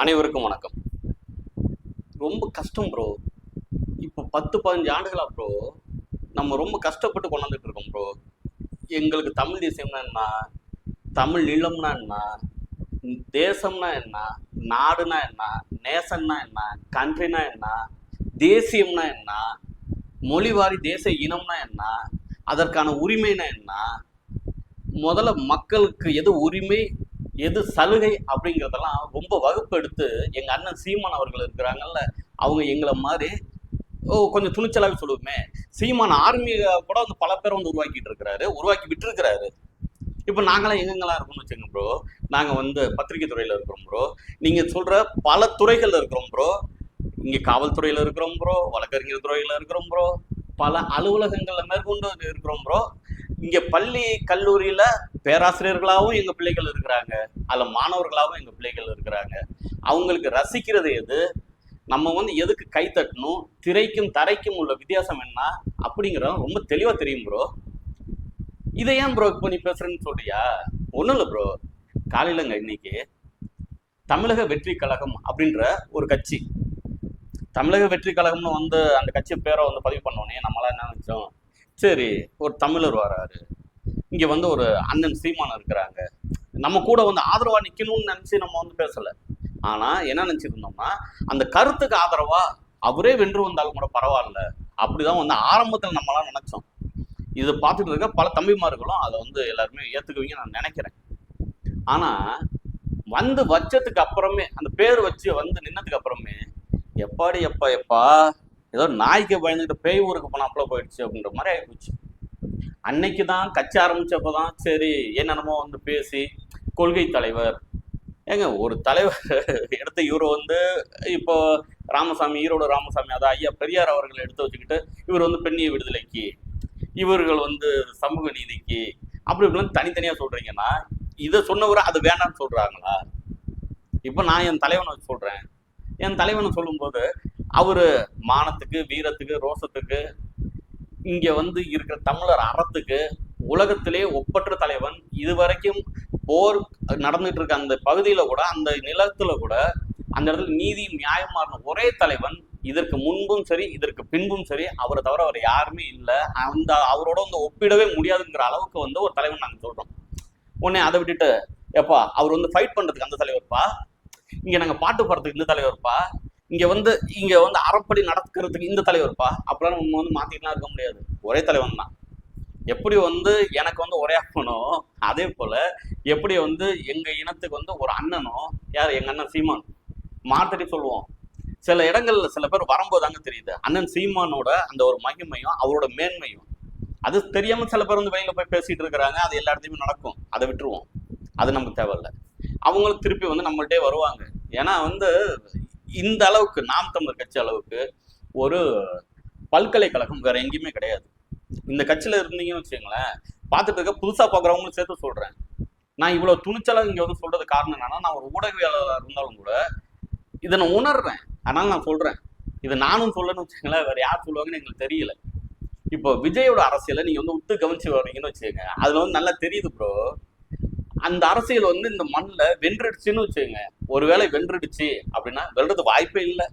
அனைவருக்கும் வணக்கம். ரொம்ப கஷ்டம் ப்ரோ இப்போ பத்து பதினஞ்சு ஆண்டுகளாக ப்ரோ நம்ம ரொம்ப கஷ்டப்பட்டு கொண்டாந்துட்டு இருக்கோம் ப்ரோ எங்களுக்கு தமிழ் தேசியம்னா என்ன? தமிழ் நிலம்னா என்ன? தேசம்னா என்ன? நாடுனா என்ன? நேசன்னா என்ன? கண்ட்ரினா என்ன? தேசியம்னா என்ன? மொழிவாரி தேச இனம்னா என்ன? அதற்கான உரிமைனா என்ன? முதல்ல மக்களுக்கு எது உரிமை? எது சலுகை அப்படிங்கிறதெல்லாம் ரொம்ப வகுப்பு எடுத்து அண்ணன் சீமான் அவர்கள் இருக்கிறாங்கல்ல அவங்க எங்களை மாதிரி ஓ கொஞ்சம் துணிச்சலாக சொல்லுவோமே. சீமான் ஆர்மியை கூட வந்து பல பேரை வந்து உருவாக்கிட்டு இருக்கிறாரு உருவாக்கி விட்டுருக்கிறாரு. இப்போ நாங்களாம் எங்கெங்கெல்லாம் இருக்கோம்னு வச்சுங்க ப்ரோ நாங்கள் வந்து பத்திரிகை துறையில் இருக்கிறோம் ப்ரோ நீங்கள் சொல்கிற பல துறைகளில் இருக்கிறோம் ப்ரோ இங்கே காவல்துறையில் இருக்கிறோம் ப்ரோ வழக்கறிஞர் துறையில் இருக்கிறோம் ப்ரோ பல அலுவலகங்களில் மேற்கொண்டு இருக்கிறோம் ப்ரோ இங்கே பள்ளி கல்லூரியில் பேராசிரியர்களாகவும் எங்கள் பிள்ளைகள் இருக்கிறாங்க. அதில் மாணவர்களாகவும் எங்கள் பிள்ளைகள் இருக்கிறாங்க. அவங்களுக்கு ரசிக்கிறது எது? நம்ம வந்து எதுக்கு கை தட்டணும்? திரைக்கும் தரைக்கும் உள்ள வித்தியாசம் என்ன? அப்படிங்கிறது ரொம்ப தெளிவாக தெரியும் ப்ரோ இதை ஏன் ப்ரோ இப்போ நீ பேசுறேன்னு சொல்றியா? ஒன்றும் இல்லை ப்ரோ காலையிலங்க இன்னைக்கு தமிழக வெற்றி கழகம் அப்படின்ற ஒரு கட்சி. தமிழக வெற்றி கழகம்னு வந்து அந்த கட்சி பேரை வந்து பதிவு பண்ணோன்னே நம்மளாம் என்ன நினைச்சோம்? சரி ஒரு தமிழர் வராரு. இங்கே வந்து ஒரு அண்ணன் சீமான் இருக்கிறாங்க. நம்ம கூட வந்து ஆதரவாக நிற்கணும்னு நினச்சி நம்ம வந்து பேசலை. ஆனால் என்ன நினச்சிருந்தோம்னா அந்த கருத்துக்கு ஆதரவாக அவரே வென்று வந்தாலும் கூட பரவாயில்ல. அப்படிதான் வந்து ஆரம்பத்தில் நம்மளாம் நினச்சோம். இதை பார்த்துட்டு இருக்க பல தம்பிமார்களும் அதை வந்து எல்லாருமே ஏற்றுக்குவீங்க நான் நினைக்கிறேன். ஆனால் வந்து வச்சதுக்கு அப்புறமே அந்த பேர் வச்சு வந்து நின்னதுக்கு அப்புறமே எப்பாடி எப்பா எப்பா ஏதோ நாய்க்கு பயந்துட்டு பேய் ஊருக்கு போனாப்புல போயிடுச்சு அப்படின்ற மாதிரி ஆகிப்போச்சு அன்னைக்கு தான் கட்சி ஆரம்பிச்சப்போ தான் சரி என்னென்னமோ வந்து பேசி கொள்கை தலைவர். ஏங்க ஒரு தலைவர் எடுத்த இவர் வந்து இப்போ ராமசாமி ஈரோடு ராமசாமி அதான் ஐயா பெரியார் அவர்கள் எடுத்து வச்சுக்கிட்டு இவர் வந்து பெண்ணிய விடுதலைக்கு இவர்கள் வந்து சமூக நீதிக்கு அப்படி இப்படின்னு தனித்தனியாக சொல்கிறீங்கன்னா இதை சொன்னவர் அது வேணாம்னு சொல்கிறாங்களா இப்போ நான் என் தலைவனை வச்சு என் தலைவனை சொல்லும்போது அவரு மானத்துக்கு வீரத்துக்கு ரோசத்துக்கு இங்க வந்து இருக்கிற தமிழர் அறத்துக்கு உலகத்திலே ஒப்பற்ற தலைவன். இதுவரைக்கும் போர் நடந்துட்டு இருக்க அந்த பகுதியில கூட அந்த நிலத்துல கூட அந்த இடத்துல நீதி நியாயமான ஒரே தலைவன் இதற்கு முன்பும் சரி இதற்கு பின்பும் சரி அவரை தவிர அவர் யாருமே இல்லை. அந்த அவரோட வந்து ஒப்பிடவே முடியாதுங்கிற அளவுக்கு வந்து ஒரு தலைவன் நாங்கள் சொல்றோம். உடனே அதை விட்டுட்டு எப்பா அவர் வந்து ஃபைட் பண்றதுக்கு அந்த தலைவர்ப்பா? இங்க நாங்க பாட்டு பாடுறதுக்கு இந்த தலைவர்ப்பா? இங்க வந்து இங்க வந்து அறப்படி நடக்கிறதுக்கு இந்த தலைவர்ப்பா? அப்பெல்லாம் நம்ம வந்து மாத்திட்டுலாம் இருக்க முடியாது. ஒரே தலைவன் தான். எப்படி வந்து எனக்கு வந்து ஒரே அப்பனோ அதே போல எப்படி வந்து எங்க இனத்துக்கு வந்து ஒரு அண்ணனோ யார்? எங்க அண்ணன் சீமான். மாத்தடி சொல்லுவோம். சில இடங்கள்ல சில பேர் வரும்போதாங்க தெரியுது. அண்ணன் சீமானோட அந்த ஒரு மகிமையும் அவரோட மேன்மையும். அது தெரியாம சில பேர் வந்து வெளியில போய் பேசிட்டு இருக்கிறாங்க. அது எல்லா இடத்தையுமே நடக்கும். அதை விட்டுருவோம். அது நமக்கு தேவையில்ல. அவங்களும் திருப்பி வந்து நம்மள்ட்டே வருவாங்க. ஏன்னா வந்து இந்த அளவுக்கு நாம் தமிழர் கட்சி அளவுக்கு ஒரு பல்கலைக்கழகம் வேற எங்கேயுமே கிடையாது. இந்த கட்சியில இருந்தீங்கன்னு வச்சுக்கோங்களேன் பார்த்துட்டு இருக்க புதுசா பார்க்குறவங்களும் சேர்த்து சொல்றேன். நான் இவ்வளவு துணிச்சலா இங்க வந்து சொல்றது காரணம் என்னன்னா நான் ஒரு ஊடகவியலாளர் இருந்தாலும் கூட இதை நான் உணர்றேன். அதனால நான் சொல்றேன். இதை நானும் சொல்லணும்னு வச்சுக்கோங்களேன் வேற யார் சொல்லுவாங்கன்னு எங்களுக்கு தெரியல. இப்போ விஜயோட அரசியலை நீங்க வந்து விட்டு கவனிச்சு வர்றீங்கன்னு வச்சுக்கோங்க. அதுல வந்து நல்லா தெரியுது ப்ரோ அந்த அரசியல் வந்து இந்த மண்ணில் வென்றுடுச்சுன்னு வச்சுக்கோங்க. ஒருவேளை வென்றுடுச்சு அப்படின்னா வெல்றது வாய்ப்பே இல்லை.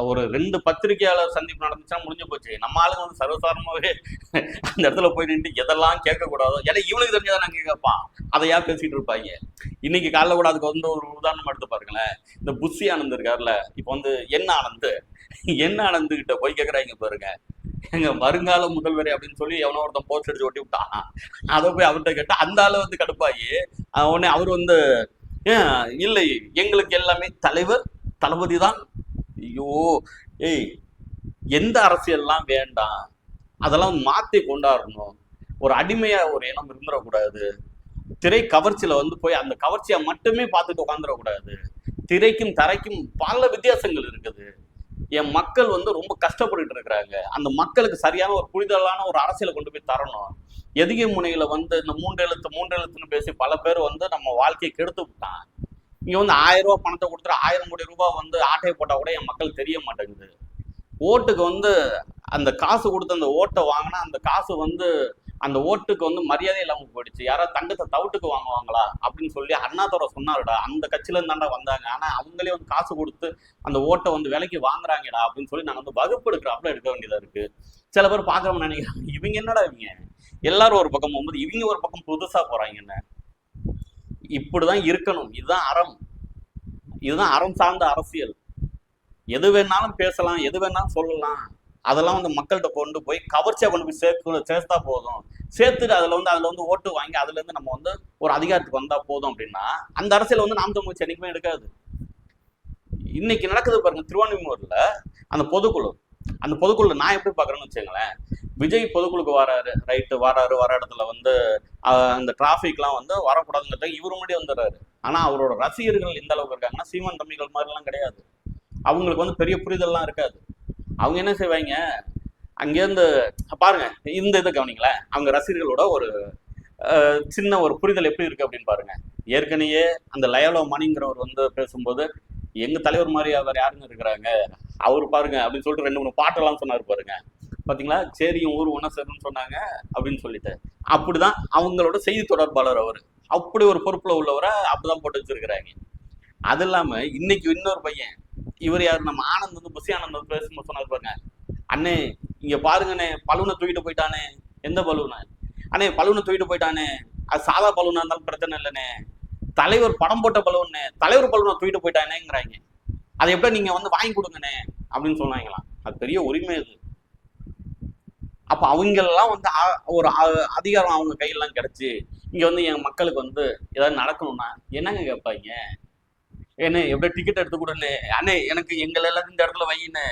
ஒரு ரெண்டு பத்திரிகையாளர் சந்திப்பு நடந்துச்சுன்னா முடிஞ்சு போச்சு. நம்ம ஆளுங்க வந்து சர்வசாரமாகவே அந்த இடத்துல போய் நின்று எதெல்லாம் கேட்கக்கூடாதோ ஏன்னா இவனுக்கு தெரிஞ்சதான் நாங்கள் கேட்பான் அதை யார் பேசிட்டு இருப்பாங்க? இன்னைக்கு காலைல கூட அதுக்கு வந்து ஒரு உதாரணம் எடுத்து பாருங்களேன். இந்த புஷி ஆனந்த் இருக்கார்ல இப்போ வந்து என்ன ஆனந்த் என்ன ஆனந்த்கிட்ட போய் கேட்குறாங்க பாருங்க. எங்க வருங்கால முதல்வரை அப்படின்னு சொல்லி எவனோ ஒருத்தன் போஸ்ட் அடிச்சு ஒட்டி விட்டான். அதை போய் அவர்கிட்ட கேட்டா அந்த ஆளு வந்து கடுப்பாகி உடனே அவர் வந்து இல்லை எங்களுக்கு எல்லாமே தலைவர் தளபதி தான். ஐயோ ஏய் எந்த அரசியல்லாம் வேண்டாம். அதெல்லாம் மாத்தி கொண்டாடணும். ஒரு அடிமையா ஒரு இனம் இருந்துடக்கூடாது. திரை கவர்ச்சியில வந்து போய் அந்த கவர்ச்சியை மட்டுமே பார்த்துட்டு உட்காந்துடக்கூடாது திரைக்கும் தரைக்கும் பல வித்தியாசங்கள் இருக்குது. என் மக்கள் வந்து ரொம்ப கஷ்டப்பட்டுட்டு இருக்கிறாங்க. அந்த மக்களுக்கு சரியான ஒரு புரிதலான ஒரு அரசியலை கொண்டு போய் தரணும். எதிகை முனையில வந்து இந்த மூன்று எழுத்து மூன்று எழுத்துன்னு பேசி பல பேர் வந்து நம்ம வாழ்க்கையை கெடுத்து விட்டான் இங்க வந்து ஆயிரம் ரூபாய் பணத்தை கொடுத்துட்டு ஆயிரம் கோடி ரூபாய் வந்து ஆட்டையை போட்டா கூட என் மக்கள் தெரிய மாட்டேங்குது. ஓட்டுக்கு வந்து அந்த காசு கொடுத்து அந்த ஓட்டை வாங்கினா அந்த காசு வந்து அந்த ஓட்டுக்கு வந்து மரியாதை இல்லாமல் போயிடுச்சு. யாராவது தங்கத்தை தவிட்டுக்கு வாங்குவாங்களா? அப்படின்னு சொல்லி அண்ணாதுரை சொன்னாருடா. அந்த கட்சியில இருந்தாண்டா வந்தாங்க. ஆனா அவங்களே வந்து காசு கொடுத்து அந்த ஓட்டை வந்து விலைக்கு வாங்குறாங்கடா அப்படின்னு சொல்லி நாங்க வந்து வகுப்பு எடுக்கிறாப்புல எடுக்க வேண்டியதா இருக்கு. சில பேர் பாக்குறவங்க நினைக்கிறாங்க இவங்க என்னடா இவங்க? எல்லாரும் ஒரு பக்கம் போகும்போது இவங்க ஒரு பக்கம் புதுசா போறாங்க என்ன? இப்படிதான் இருக்கணும். இதுதான் அறம். இதுதான் அறம் சார்ந்த அரசியல். எது வேணாலும் பேசலாம் எது வேணாலும் சொல்லலாம். அதெல்லாம் வந்து மக்கள்கிட்ட கொண்டு போய் கவர்ச்சியாக கொண்டு போய் சேர்த்து சேர்த்தா போதும். சேர்த்துட்டு அதில் வந்து அதில் வந்து ஓட்டு வாங்கி அதுலேருந்து நம்ம வந்து ஒரு அதிகாரத்துக்கு வந்தால் போதும் அப்படின்னா அந்த அரசியல் வந்து நாம் தமிழ் என்றைக்குமே எடுக்காது. இன்னைக்கு நடக்குது பாருங்க திருவான்மியூர்ல அந்த பொதுக்குழு. அந்த பொதுக்குழு நான் எப்படி பார்க்குறேன்னு வச்சுங்களேன் விஜய் பொதுக்குழுக்கு வராரு ரைட்டு வராரு வர இடத்துல வந்து அந்த டிராஃபிக்லாம் வந்து வரக்கூடாதுங்கிறத இவரு முன்னாடி வந்துடுறாரு. ஆனால் அவரோட ரசிகர்கள் எந்த அளவுக்கு இருக்காங்கன்னா சீமான் தம்பிகள் மாதிரிலாம் கிடையாது. அவங்களுக்கு வந்து பெரிய புரிதல்லாம் இருக்காது. அவங்க என்ன செய்வாங்க? அங்கேருந்து பாருங்க இந்த இதை கவனிங்களேன். அவங்க ரசிகர்களோட ஒரு சின்ன ஒரு புரிதல் எப்படி இருக்கு அப்படின்னு பாருங்க. ஏற்கனவே அந்த லயலோ மணிங்கிறவர் வந்து பேசும்போது எங்க தலைவர் மாதிரி அவர் யாருங்க இருக்கிறாங்க? அவர் பாருங்க அப்படின்னு சொல்லிட்டு ரெண்டு மூணு பாட்டெல்லாம் சொன்னார் பாருங்க. பாத்தீங்களா? சரியும் ஊர் ஒன்றா சேருன்னு சொன்னாங்க அப்படின்னு சொல்லிட்டு. அப்படிதான் அவங்களோட செய்தி தொடர்பாளர் அவர். அப்படி ஒரு பொறுப்புல உள்ளவரை அப்படிதான் போட்டு வச்சிருக்கிறாங்க. அது இல்லாம இன்னைக்கு இன்னொரு பையன் இவர் யார்? நம்ம ஆனந்த் வந்து புசி ஆனந்த் வந்து பேசும்போது சொன்னார் பாருங்க. அண்ணே இங்க பாருங்கண்ணே பலூனை தூக்கிட்டு போயிட்டானே. எந்த பலூனை? அண்ணே பலூனை தூக்கிட்டு போயிட்டானே. அது சாதா பலூனா இருந்தாலும் பிரச்சனை இல்லைண்ணே. தலைவர் படம் போட்ட பலூன்னு தலைவர் பலூனை தூக்கிட்டு போயிட்டானேங்கிறாங்க. அதை எப்படி நீங்க வந்து வாங்கி கொடுங்கண்ணே அப்படின்னு சொன்னாங்களாம். அது பெரிய உரிமை அது. அப்ப அவங்களெல்லாம் வந்து ஒரு அதிகாரம் அவங்க கையெல்லாம் கிடைச்சு இங்க வந்து என் மக்களுக்கு வந்து ஏதாவது நடக்கணும்னா என்னங்க கேட்பாங்க? ஏண்ணே எப்படி டிக்கெட் எடுத்து கொடுன்னு அண்ணே எனக்கு எங்களை எல்லாத்தையும் இந்த இடத்துல வையின்னு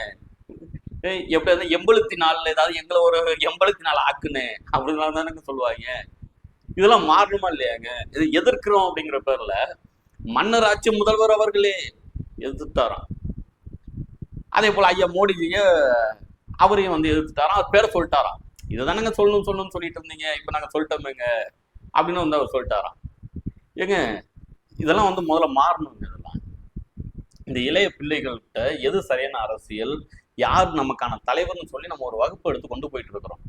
எப்படி வந்து எண்பத்தி நாலுல ஏதாவது எங்களை ஒரு எண்பத்தி நாலு ஆக்குன்னு அப்படின்னால தான் எனக்கு சொல்லுவாங்க. இதெல்லாம் மாறணுமா இல்லையாங்க? இது எதிர்க்கிறோம் அப்படிங்கிற பேர்ல மன்னர் ஆட்சி முதல்வர் அவர்களே எதிர்த்தாராம். அதே போல ஐயா மோடிஜிய அவரையும் வந்து எதிர்த்துட்டாராம் அவர் பேரை சொல்லிட்டாராம். இதுதானங்க சொல்லணும் சொல்லணும்னு சொல்லிட்டு இருந்தீங்க. இப்ப நாங்க சொல்லிட்டோமேங்க. அப்படின்னு வந்து அவர் சொல்லிட்டாராம். ஏங்க இதெல்லாம் வந்து முதல்ல மாறணுங்க. இந்த இளைய பிள்ளைகள்கிட்ட எது சரியான அரசியல்? யார் நமக்கான தலைவர்னு சொல்லி நம்ம ஒரு வகுப்பு எடுத்து கொண்டு போயிட்டு இருக்கிறோம்.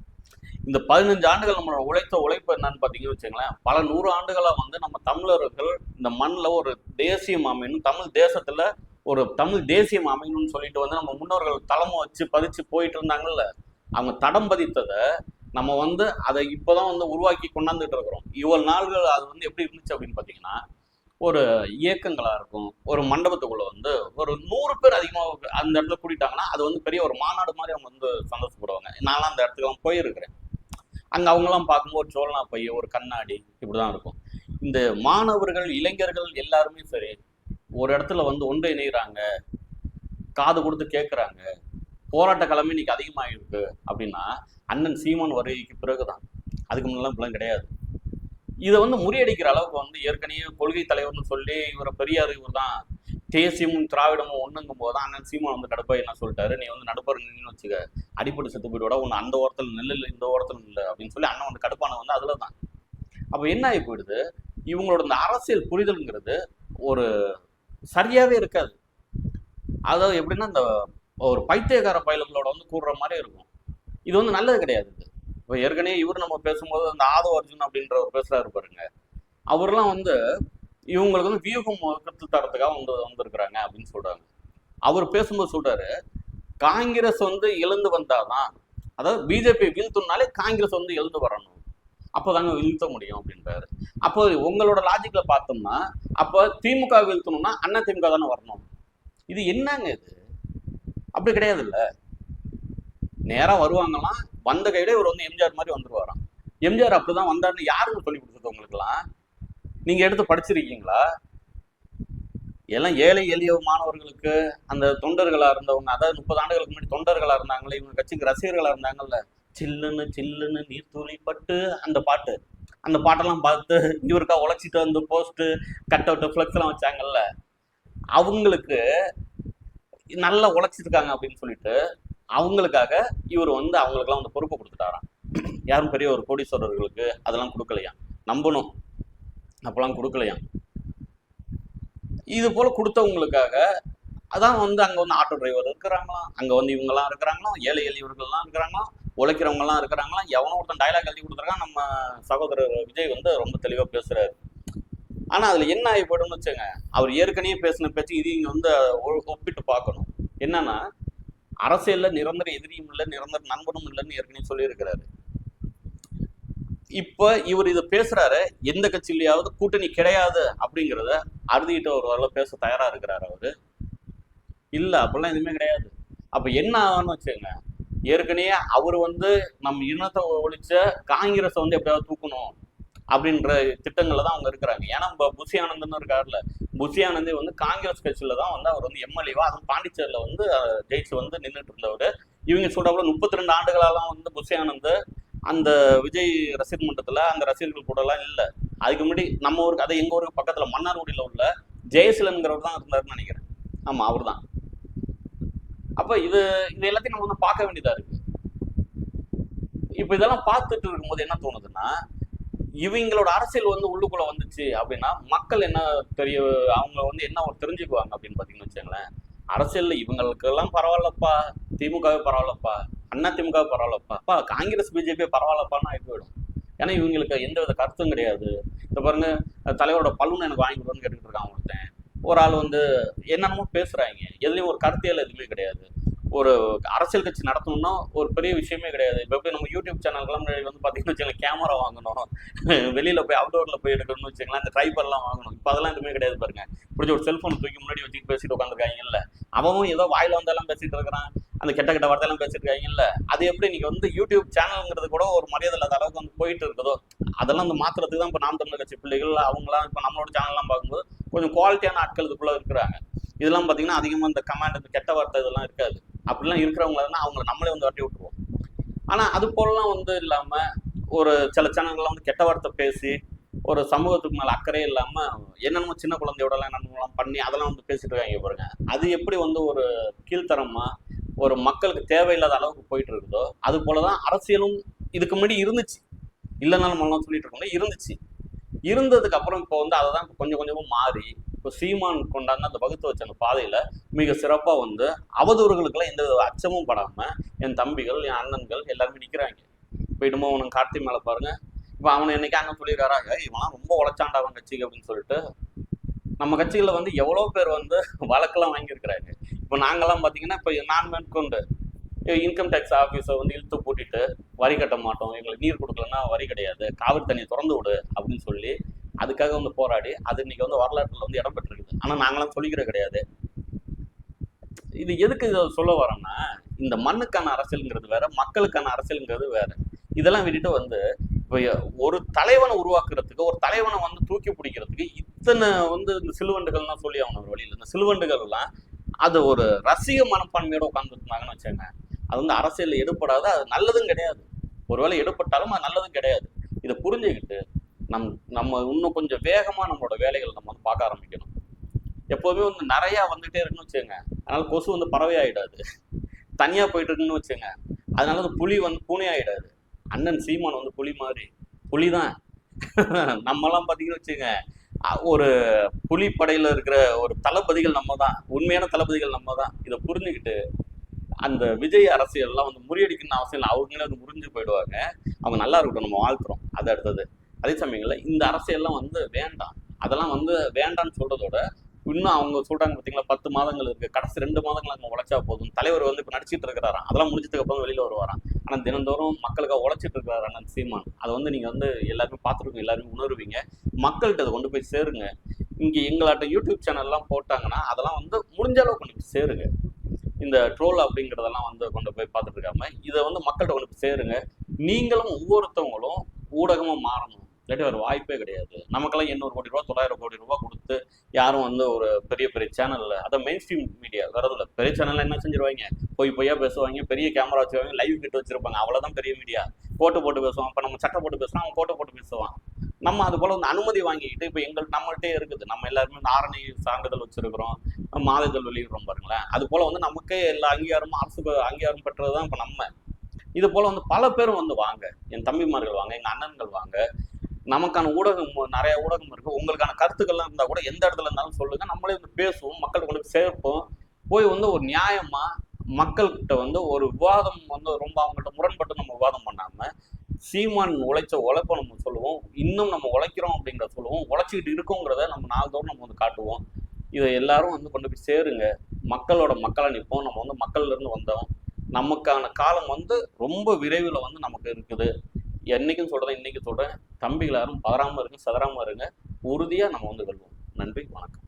இந்த பதினஞ்சு ஆண்டுகள் நம்மளோட உழைத்த உழைப்பு என்னன்னு பார்த்தீங்கன்னு வச்சுங்களேன் பல நூறு ஆண்டுகளாக வந்து நம்ம தமிழர்கள் இந்த மண்ணில் ஒரு தேசியம் அமையணும் தமிழ் தேசத்தில் ஒரு தமிழ் தேசியம் அமையணும்னு சொல்லிட்டு வந்து நம்ம முன்னோர்கள் தலைமை வச்சு பதிச்சு போயிட்டு இருந்தாங்கல்ல அவங்க தடம் பதித்ததை நம்ம வந்து அதை இப்போதான் வந்து உருவாக்கி கொண்டாந்துட்டு இருக்கிறோம். இவ்வளவு நாள்கள் அது வந்து எப்படி இருந்துச்சு அப்படின்னு பார்த்தீங்கன்னா ஒரு இயக்கங்களாக இருக்கும். ஒரு மண்டபத்துக்குள்ளே வந்து ஒரு நூறு பேர் அதிகமாக அந்த இடத்துல கூட்டிட்டாங்கன்னா அது வந்து பெரிய ஒரு மாநாடு மாதிரி அவங்க வந்து சந்தோஷப்படுவாங்க. நான்லாம் அந்த இடத்துக்குலாம் போயிருக்கிறேன். அங்கே அவங்கெல்லாம் பார்க்கும்போது ஒரு சோழனா பைய ஒரு கண்ணாடி இப்படிதான் இருக்கும். இந்த மாணவர்கள் இளைஞர்கள் எல்லாருமே சரி ஒரு இடத்துல வந்து ஒன்று இணைகிறாங்க காது கொடுத்து கேட்குறாங்க போராட்ட கிழமை இன்னைக்கு அதிகமாகிருக்கு அப்படின்னா அண்ணன் சீமான் வருகைக்கு பிறகுதான். அதுக்கு முன்னெல்லாம் இப்படிலாம் கிடையாது. இதை வந்து முறியடிக்கிற அளவுக்கு வந்து ஏற்கனவே கொள்கை தலைவர்னு சொல்லி இவரை பெரியார் இவர் தான் தேசியமும் திராவிடமும் ஒண்ணுங்கும் போது தான் அண்ணன் சீமான் வந்து கடுப்பாய் என்ன சொல்லிட்டாரு? நீ வந்து நடுப்பர் நின்று வச்சுக்க. அடிப்படை செத்து போயிடுவா உன்னை அந்த ஓரத்தில் நெல் இல்லை இந்த ஓரத்தில் இல்லை அப்படின்னு சொல்லி அண்ணன் வந்து கடுப்பான வந்து அதுல தான். அப்போ என்ன ஆகி போயிடுது? இவங்களோட இந்த அரசியல் புரிதல்ங்கிறது ஒரு சரியாவே இருக்காது. அதாவது எப்படின்னா இந்த ஒரு பைத்தியக்கார பயல்களோட வந்து கூடுற மாதிரி இருக்கும். இது வந்து நல்லது கிடையாது. இது இப்போ ஏற்கனவே இவர் நம்ம பேசும்போது அந்த ஆதவ அர்ஜுன் அப்படின்றவர் பேசுறாரு பாருங்க. அவர்லாம் வந்து இவங்களுக்கு வந்து வியூகம் கற்று தரத்துக்காக வந்து வந்திருக்கிறாங்க அப்படின்னு சொல்றாங்க. அவர் பேசும்போது சொல்றாரு காங்கிரஸ் வந்து எழுந்து வந்தாதான் அதாவது பிஜேபி வீழ்த்தணும்னாலே காங்கிரஸ் வந்து எழுந்து வரணும். அப்போதாங்க வீழ்த்த முடியும் அப்படின்றாரு. அப்போ உங்களோட லாஜிக்கில் பார்த்தோம்னா அப்போ திமுக வீழ்த்தணும்னா அண்ணா திமுக தானே வரணும். இது என்னங்க இது? அப்படி கிடையாது இல்ல நேரா வருவாங்களாம் வந்த கையிலே இவர் வந்து எம்ஜிஆர் மாதிரி வந்துருவாராம். எம்ஜிஆர் அப்படிதான் வந்தாருன்னு யாருக்கு சொல்லி கொடுத்தது உங்களுக்குலாம் நீங்க எடுத்து படிச்சிருக்கீங்களா? எல்லாம் ஏழை எளிய மாணவர்களுக்கு அந்த தொண்டர்களா இருந்தவங்க அதாவது முப்பது ஆண்டுகளுக்கு முன்னாடி தொண்டர்களா இருந்தாங்களே இவங்க கட்சிக்கு ரசிகர்களா இருந்தாங்கல்ல? சில்லுன்னு சில்லுன்னு நீர் பட்டு அந்த பாட்டு. அந்த பாட்டெல்லாம் பார்த்து இவருக்கா உழைச்சிட்டு வந்து போஸ்ட்டு கட் அவுட் ஃப்ளெக்ஸ் எல்லாம் வச்சாங்கல்ல? அவங்களுக்கு நல்லா உழைச்சிருக்காங்க அப்படின்னு சொல்லிட்டு அவங்களுக்காக இவர் வந்து அவங்களுக்கெல்லாம் வந்து பொறுப்பு கொடுத்துட்டாராம். யாரும் பெரிய ஒரு கோடீஸ்வரர்களுக்கு அதெல்லாம் கொடுக்கலையாம். நம்பணும். அப்போல்லாம் கொடுக்கலையாம். இது போல கொடுத்தவங்களுக்காக அதான் வந்து அங்க வந்து ஆட்டோ டிரைவர் இருக்கிறாங்களாம். அங்கே வந்து இவங்கெல்லாம் இருக்கிறாங்களாம். ஏழை எளியவர்கள்லாம் இருக்கிறாங்களாம். உழைக்கிறவங்கலாம் இருக்கிறாங்களாம். எவனோ ஒருத்தன் டைலாக் எழுதி கொடுத்துருக்கான். நம்ம சகோதரர் விஜய் வந்து ரொம்ப தெளிவாக பேசுறாரு. ஆனால் அதில் என்ன ஆகி போயிடும்னு வச்சுங்க அவர் ஏற்கனவே பேசின பேச்சு இது இங்கே வந்து ஒப்பிட்டு பார்க்கணும். என்னன்னா அரசியல்ல நிரந்தர எதிரியும் இல்லை நிரந்தர நண்பனும் இல்லைன்னு ஏற்கனவே சொல்லியிருக்கிறாரு. இப்ப இவர் இதை பேசுறாரு எந்த கட்சியிலயாவது கூட்டணி கிடையாது அப்படிங்கிறத அறுதிட்டு ஒரு வரல பேச தயாரா இருக்கிறாரு அவரு. இல்ல அப்படிலாம் எதுவுமே கிடையாது. அப்ப என்ன ஆகும்னு வச்சுங்க ஏற்கனவே அவர் வந்து நம்ம இனத்தை ஒழிச்ச காங்கிரஸை வந்து எப்படியாவது தூக்கணும் அப்படின்ற திட்டங்கள்ல தான் அவங்க இருக்கிறாங்க. ஏன்னா இப்போ புசி ஆனந்தன்னு இருக்காருல்ல புஷி வந்து காங்கிரஸ் கட்சியில தான் வந்து அவர் வந்து எம்எல்ஏவா அதுவும் பாண்டிச்சேரியில வந்து ஜெயிச்சு வந்து நின்றுட்டு இருந்தவர். இவங்க சொல்றப்பல முப்பத்தி ரெண்டு ஆண்டுகளெல்லாம் வந்து புஷி அந்த விஜய் ரசிகர் மன்றத்தில் அந்த ரசிகர்கள் கூட எல்லாம் அதுக்கு முன்னாடி நம்ம ஊருக்கு அதை எங்கள் ஊருக்கு பக்கத்தில் மன்னார்குடியில் உள்ள ஜெயசீலன்கிறவர் தான் இருந்தாருன்னு நினைக்கிறேன். ஆமாம் அவர் தான் அப்போ இது இது எல்லாத்தையும் நம்ம வந்து பார்க்க வேண்டியதாக இருக்குது இப்போ இதெல்லாம் பார்த்துட்டு இருக்கும்போது என்ன தோணுதுன்னா இவங்களோட அரசியல் வந்து உள்ளுக்குள்ள வந்துச்சு அப்படின்னா மக்கள் என்ன தெரிய அவங்க வந்து என்ன ஒரு தெரிஞ்சுக்குவாங்க அப்படின்னு பாத்தீங்கன்னு வச்சுங்களேன் அரசியல்ல இவங்களுக்கெல்லாம் பரவாயில்லப்பா. திமுகவே பரவாயில்லப்பா. அண்ணா திமுக பரவாயில்லப்பா. அப்பா காங்கிரஸ் பிஜேபி பரவாயில்லப்பான்னு ஆகி போயிடும் ஏன்னா இவங்களுக்கு எந்த வித கருத்தும் கிடையாது. இப்போ பாருங்க தலைவரோட பல்லுன்னு எனக்கு வாங்கி கொடுன்னு கேட்டுக்கிட்டு இருக்கான் ஒருத்தன். ஒரு ஆள் வந்து என்னென்னமோ பேசுறாங்க. எதுலேயும் ஒரு கருத்தியல் எதுவுமே கிடையாது. ஒரு அரசியல் கட்சி நடத்தணும்னா ஒரு பெரிய விஷயமே கிடையாது. இப்போ எப்படி நம்ம யூடியூப் சேனல்கெல்லாம் முன்னாடி வந்து பார்த்தீங்கன்னு வச்சுக்கோங்களேன் கேமரா வாங்கணும். வெளியில் போய் அவுட்டோரில் போய் எடுக்கணும்னு வச்சுக்கலாம் அந்த ட்ரைபர்லாம் வாங்கணும். இப்போ அதெல்லாம் எதுவுமே கிடையாது பாருங்க. பிடிச்ச ஒரு செல்ஃபோன் தூக்கி முன்னாடி வச்சுட்டு பேசிட்டு உட்காந்துருக்காங்கல்ல அவனும் ஏதோ வாயில் வந்தெல்லாம் பேசிட்டு இருக்கிறான். அந்த கெட்ட கெட்ட வார்த்தையெல்லாம் பேசிட்டு இருக்காங்கல்ல. அது எப்படி நீங்க வந்து யூடியூப் சேனல்ங்கிறது கூட ஒரு மரியாதை இல்லாத அளவுக்கு வந்து போயிட்டு இருக்குதோ அதெல்லாம் அந்த மாத்துறதுக்கு தான் இப்போ நாம் தமிழர் கட்சி பிள்ளைகள் அவங்களாம் இப்போ நம்மளோட சேனல்லாம் பார்க்கும்போது கொஞ்சம் குவாலிட்டியான ஆட்கள் இதுக்குள்ளே இருக்கிறாங்க. இதெல்லாம் பார்த்தீங்கன்னா அதிகமாக இந்த கமெண்ட் இந்த கெட்ட வார்த்தை இதெல்லாம் இருக்காது. அப்படிலாம் இருக்கிறவங்களா அவங்கள நம்மளே வந்து வட்டி விட்டுருவோம். ஆனால் அது போலலாம் வந்து இல்லாமல் ஒரு சில சேனல்கள்லாம் வந்து கெட்ட வார்த்தை பேசி ஒரு சமூகத்துக்கு மேலே அக்கறையே இல்லாமல் என்னென்னமோ சின்ன குழந்தையோடலாம் என்னென்னலாம் பண்ணி அதெல்லாம் வந்து பேசிட்டு இருக்காங்க பாருங்க. அது எப்படி வந்து ஒரு கீழ்த்தரமாக ஒரு மக்களுக்கு தேவையில்லாத அளவுக்கு போயிட்டு இருக்குதோ அது போலதான் அரசியலும் இதுக்கு முன்னாடி இருந்துச்சு. இல்லைனாலும் நம்மளாம் சொல்லிட்டு இருக்கோம்ல இருந்துச்சு. இருந்ததுக்கு அப்புறம் இப்போ வந்து அதை தான் கொஞ்சம் கொஞ்சமாக மாறி இப்போ சீமான் கொண்டாந்து அந்த வகுத்து வச்ச அந்த பாதையில் மிக சிறப்பாக வந்து அவதூறுகளுக்கெல்லாம் எந்த அச்சமும் படாமல் என் தம்பிகள் என் அண்ணன்கள் எல்லாருமே நிற்கிறாங்க போயிடுமோ இடுமோ அவனுக்கு கார்த்தி மேலே பாருங்க. இப்போ அவனை என்னைக்கு அண்ணன் சொல்லிடுறாரா? இவன் ரொம்ப உழைச்சாண்டா அவன் கட்சிக்கு அப்படின்னு சொல்லிட்டு நம்ம கட்சிகளில் வந்து எவ்வளோ பேர் வந்து வழக்கெல்லாம் வாங்கியிருக்கிறாங்க. இப்போ நாங்கள்லாம் பார்த்தீங்கன்னா இப்போ நான் மேற்கொண்டு இன்கம் டேக்ஸ் ஆஃபீஸை வந்து இழுத்து பூட்டிட்டு வரி கட்ட மாட்டோம். எங்களுக்கு நீர் கொடுக்கலன்னா வரி கிடையாது. காவிரி தண்ணியை திறந்து விடு அப்படின்னு சொல்லி அதுக்காக வந்து போராடி அது இன்னைக்கு வந்து வரலாற்றில் வந்து இடம் பெற்றிருக்குது. ஆனால் நாங்களாம் சொல்லிக்கிற கிடையாது. இது எதுக்கு இதை சொல்ல வரோம்னா இந்த மண்ணுக்கான அரசியலுங்கிறது வேற மக்களுக்கான அரசியலுங்கிறது வேற. இதெல்லாம் விட்டுட்டு வந்து இப்போ ஒரு தலைவனை உருவாக்குறதுக்கு ஒரு தலைவனை வந்து தூக்கி பிடிக்கிறதுக்கு இத்தனை வந்து இந்த சிலுவண்டுகள்லாம் சொல்லி ஆகணும் ஒரு வழியில். இந்த சிலுவண்டுகள்லாம் அது ஒரு ரசிக மனப்பான்மையோட உட்காந்துருந்தாங்கன்னு வச்சாங்க அது வந்து அரசியலில் எடுபடாது அது நல்லதும் கிடையாது. ஒருவேளை எடுபட்டாலும் அது நல்லதும் கிடையாது. இதை புரிஞ்சுக்கிட்டு நம் நம்ம இன்னும் கொஞ்சம் வேகமாக நம்மளோட வேலைகளை நம்ம வந்து பார்க்க ஆரம்பிக்கணும். எப்போவுமே வந்து நிறையா வந்துகிட்டே இருக்குன்னு வச்சுக்கோங்க. அதனால் கொசு வந்து பறவை ஆகிடாது தனியாக போயிட்டு இருக்குன்னு வச்சுங்க அதனால வந்து புலி வந்து பூனை ஆகிடாது அண்ணன் சீமான் வந்து புலி மாதிரி. புலி தான் நம்மலாம் பார்த்தீங்கன்னு வச்சுங்க ஒரு புலி படையில் இருக்கிற ஒரு தளபதிகள் நம்ம தான் உண்மையான தளபதிகள் நம்ம தான் இதை புரிஞ்சுக்கிட்டு அந்த விஜய் அரசியல்லாம் வந்து முறியடிக்கணும்னு அவசியம் இல்லை. அவங்களே வந்து முறிஞ்சு போயிடுவாங்க. அவங்க நல்லா இருக்கட்டும் நம்ம வாழ்த்துறோம். அது அடுத்தது. அதே சமயங்களில் இந்த அரசியல்லாம் வந்து வேண்டாம். அதெல்லாம் வந்து வேண்டாம்னு சொல்றதோட இன்னும் அவங்க சொல்றாங்க பார்த்தீங்களா பத்து மாதங்கள் இருக்கு. கடைசி ரெண்டு மாதங்கள் நம்ம உழைச்சா போதும். தலைவர் வந்து இப்போ நடிச்சிட்டு இருக்கிறாராம் அதெல்லாம் முடிச்சதுக்கு அப்புறம் வெளியில வருவாராம் ஆனால் தினந்தோறும் மக்களுக்காக உழைச்சிட்டு இருக்கிறாரு அண்ணன் சீமான். அதை வந்து நீங்க வந்து எல்லாருமே பார்த்துருக்கீங்க எல்லாருமே உணர்வீங்க. மக்கள்கிட்ட அதை கொண்டு போய் சேருங்க. இங்க எங்களாட்ட யூடியூப் சேனல்லாம் போட்டாங்கன்னா அதெல்லாம் வந்து முடிஞ்ச அளவுக்கு கொண்டு போய் சேருங்க. இந்த ட்ரோல் அப்படிங்கிறதெல்லாம் வந்து கொண்டு போய் பார்த்துட்டு இருக்காம இதை வந்து மக்கள்கிட்ட கொண்டு போய் சேருங்க. நீங்களும் ஒவ்வொருத்தவங்களும் ஊடகமாக மாறணும். இல்லாட்டி ஒரு வாய்ப்பே கிடையாது. நமக்கெல்லாம் எண்ணூறு கோடி ரூபா தொள்ளாயிரம் கோடி ரூபா கொடுத்து யாரும் வந்து ஒரு பெரிய பெரிய சேனல்ல அதை மெயின் ஸ்ட்ரீம் மீடியா வரதில்ல பெரிய சேனல்ல என்ன செஞ்சிருவாங்க? போய் பொய்யா பேசுவாங்க பெரிய கேமரா வச்சிருவாங்க லைவ் கிட்ட வச்சிருப்பாங்க. அவ்வளவுதான் பெரிய மீடியா போட்டு போட்டு பேசுவான் இப்போ நம்ம சட்டை போட்டு பேசுறோம் அவன் போட்டு போட்டு பேசுவான். நம்ம அது போல வந்து அனுமதி வாங்கிக்கிட்டு இப்போ எங்கள் நம்மள்கிட்டே இருக்குது. நம்ம எல்லாருமே இந்த ஆரணி சான்றிதழ் வச்சிருக்கிறோம். மாதங்கள் வெளியிடுறோம் பாருங்களேன். அது போல வந்து நமக்கே எல்லா அங்கீகாரமும் அரசு அங்கீகாரம் பெற்றதுதான் இப்போ நம்ம. இது போல வந்து பல பேரும் வந்து வாங்க. என் தம்பிமார்கள் வாங்க எங்க அண்ணன்கள் வாங்க. நமக்கான ஊடகம் நிறைய ஊடகம் இருக்கு. உங்களுக்கான கருத்துக்கள்லாம் இருந்தா கூட எந்த இடத்துல இருந்தாலும் சொல்லுங்க. நம்மளே வந்து பேசுவோம். மக்கள் கொண்டு சேர்ப்போம். போய் வந்து ஒரு நியாயமா மக்கள்கிட்ட வந்து ஒரு விவாதம் வந்து ரொம்ப அவங்கள்ட்ட முரண்பட்டு நம்ம விவாதம் பண்ணாம சீமான் உழைச்ச உழைப்பை நம்ம சொல்லுவோம். இன்னும் நம்ம உழைக்கிறோம் அப்படிங்கிறத சொல்லுவோம். உழைச்சிக்கிட்டு இருக்கோங்கிறத நம்ம நாள்தோறும் நம்ம வந்து காட்டுவோம். இதை எல்லாரும் வந்து கொண்டு போய் சேருங்க. மக்களோட மக்களை நிற்போம். நம்ம வந்து மக்கள்ல இருந்து வந்தோம். நமக்கான காலம் வந்து ரொம்ப விரைவில் வந்து நமக்கு இருக்குது. என்னைக்கும் சொல்றேன் இன்னைக்கு சொல்றேன். தம்பிகள் யாரும் பதறாம இருங்க சதறாம இருங்க. உறுதியா நம்ம வந்து கொள்வோம் நன்றி வணக்கம்.